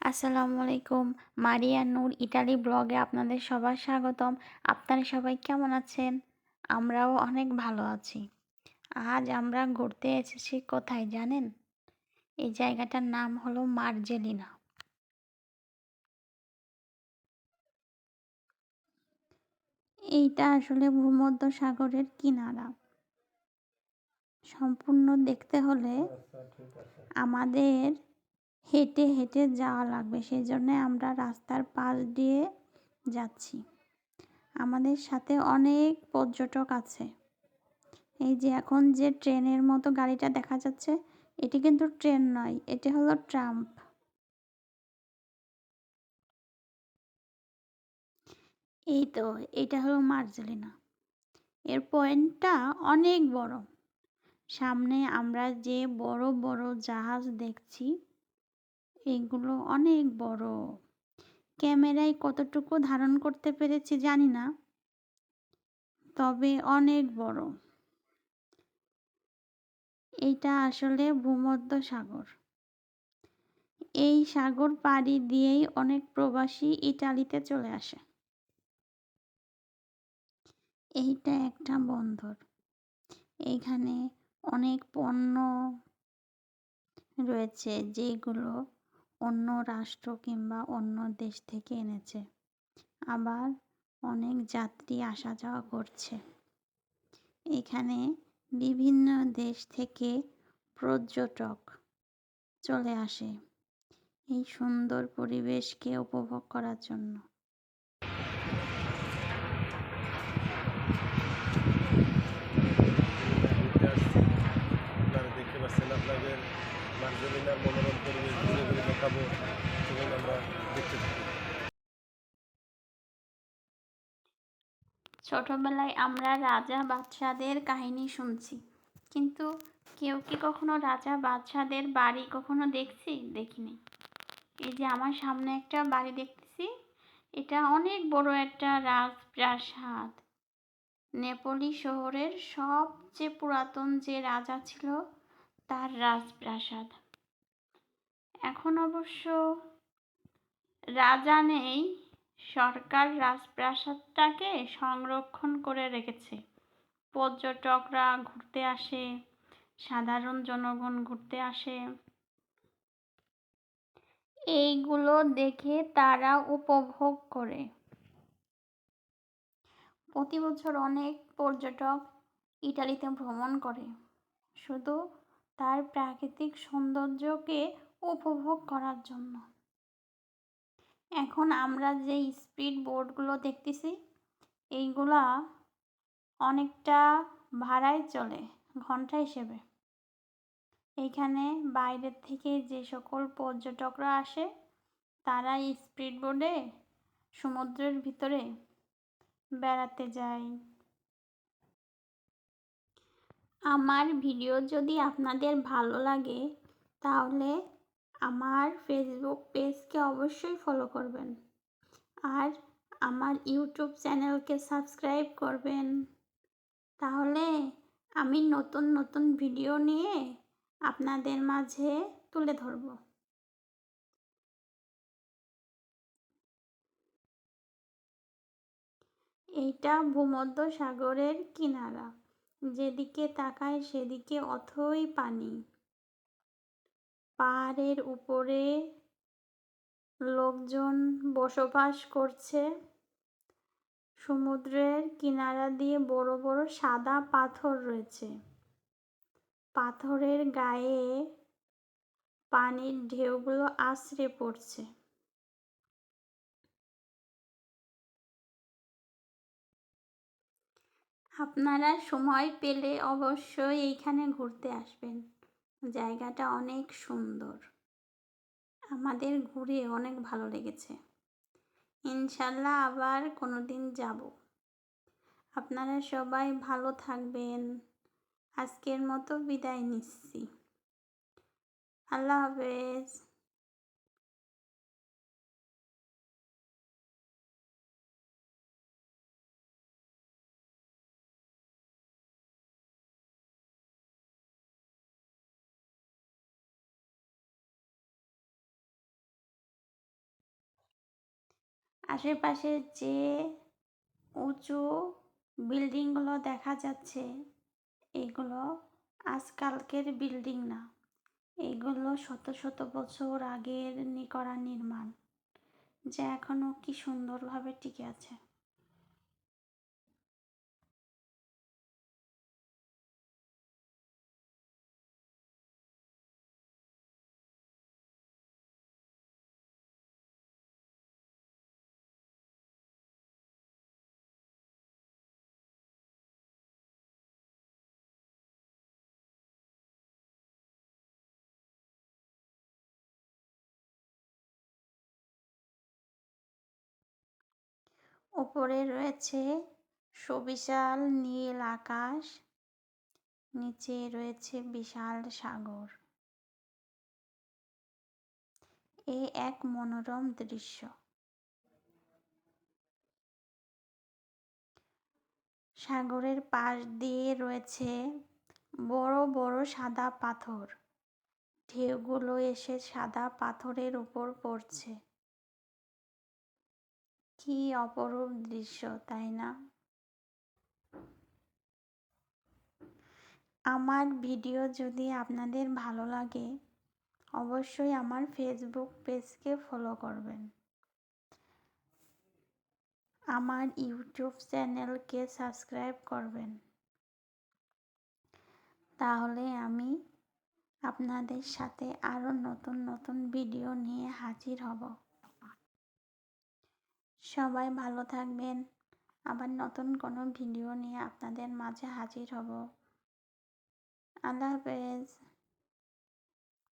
আসসালামু আলাইকুম মারিয়া নূর ইটালি ব্লগে আপনাদের সবার স্বাগতম। আপনারা সবাই কেমন আছেন? আমরাও অনেক ভালো আছি। আজ আমরা ঘুরতে এসেছি কোথায় জানেন? এই জায়গাটার নাম হলো মার্জেলিনা। এইটা আসলে ভূমধ্য সাগরের কিনারা। সম্পূর্ণ দেখতে হলে আমাদের হেঁটে হেঁটে যাওয়া লাগবে। সেই জন্য আমরা রাস্তার পাশ দিয়ে যাচ্ছি। আমাদের সাথে অনেক পর্যটক আছে। এই যে এখন যে ট্রেনের মতো গাড়িটা দেখা যাচ্ছে, এটি কিন্তু ট্রেন নয়, এটি হলো ট্রাম্প। এই তো, এটা হলো মার্জেলিনা। এর পয়েন্টটা অনেক বড়। সামনে আমরা যে বড় বড় জাহাজ দেখছি এগুলো অনেক বড়। ক্যামেরায় কতটুকু ধারণ করতে পেরেছি জানি না। তবে অনেক বড়। এইটা আসলে ভূমধ্য সাগর। এই সাগর পাড়ি দিয়েই অনেক প্রবাসী ইটালিতে চলে আসে। এইটা একটা বন্দর। এইখানে অনেক পণ্য রয়েছে যেগুলো অন্য রাষ্ট্র কিংবা অন্য দেশ থেকে এনেছে আবার অনেক যাত্রী আসা যাওয়া করছে এখানে বিভিন্ন দেশ থেকে পর্যটক চলে আসে এই সুন্দর পরিবেশকে উপভোগ করার জন্য দেখতে পাচ্ছেন আপনাদের ছোটবেলায় আমরা রাজা বাদশাদের কাহিনী শুনছি। কিন্তু কেউ কি কখনো রাজা বাদশাদের বাড়ি কখনো দেখছি? দেখিনি। এই যে আমার সামনে একটা বাড়ি দেখতেছি, এটা অনেক বড় একটা রাজপ্রাসাদ। নেপোলি শহরের সবচেয়ে পুরাতন যে রাজা ছিল তার রাজপ্রাসাদ। এখন অবশ্য রাজা নেই, সরকার রাজপ্রাসাদটাকে সংরক্ষণ করে রেখেছে। পর্যটকরা ঘুরতে আসে, সাধারণ জনগণ ঘুরতে আসে। এইগুলো দেখে তারা উপভোগ করে। প্রতি বছর অনেক পর্যটক ইটালিতে ভ্রমণ করে। শুধু তার প্রাকৃতিক সৌন্দর্যকে উপভোগ করার জন্য। এখন আমরা যে স্পিড বোটগুলো দেখতেছি, এইগুলা অনেকটা ভাড়ায় চলে ঘণ্টা হিসেবে। এইখানে বাইরের থেকে যে সকল পর্যটকরা আসে, তারা স্পিড বোর্ডে সমুদ্রের ভিতরে বেড়াতে যায় আমার ভিডিও যদি আপনাদের ভালো লাগে, তাহলে আমার ফেসবুক পেজকে অবশ্যই ফলো করবেন। আর আমার ইউটিউব চ্যানেলকে সাবস্ক্রাইব করবেন। তাহলে আমি নতুন নতুন ভিডিও নিয়ে আপনাদের মাঝে তুলে ধরব। এইটা ভূমধ্য সাগরের কিনারা। যেদিকে তাকায় সেদিকে অথই পানি। পাহাড়ের উপরে লোকজন বসবাস করছে। সমুদ্রের কিনারা দিয়ে বড় বড় সাদা পাথর রয়েছে। পাথরের গায়ে পানির ঢেউগুলো আছড়ে পড়ছে। আপনারা সময় পেলে অবশ্যই এইখানে ঘুরতে আসবেন। জায়গাটা অনেক সুন্দর। আমাদের ঘুরে অনেক ভালো লেগেছে। ইনশাল্লাহ আবার কোনো দিন যাব। আপনারা সবাই ভালো থাকবেন। আজকের মতো বিদায় নিচ্ছি। আল্লাহ হাফেজ। আশেপাশে যে উঁচু বিল্ডিংগুলো দেখা যাচ্ছে, এগুলো আজকালকের বিল্ডিং না। এগুলো শত শত বছর আগের করা নির্মাণ, যা এখনও কি সুন্দরভাবে টিকে আছে? ওপরে রয়েছে সুবিশাল নীল আকাশ। নিচে রয়েছে বিশাল সাগর। এ এক মনোরম দৃশ্য। সাগরের পাশ দিয়ে রয়েছে বড় বড় সাদা পাথর। ঢেউগুলো এসে সাদা পাথরের উপর পড়ছে। কি অপরূপ দৃশ্য, তাই না? আমার ভিডিও যদি আপনাদের ভালো লাগে, অবশ্যই আমার ফেসবুক পেজকে ফলো করবেন। আমার ইউটিউব চ্যানেলকে সাবস্ক্রাইব করবেন। তাহলে আমি আপনাদের সাথে আরও নতুন নতুন ভিডিও নিয়ে হাজির হব। সবাই ভালো থাকবেন। আবার নতুন কোনো ভিডিও নিয়ে আপনাদের মাঝে হাজির হব। আল্লাহ হাফেজ।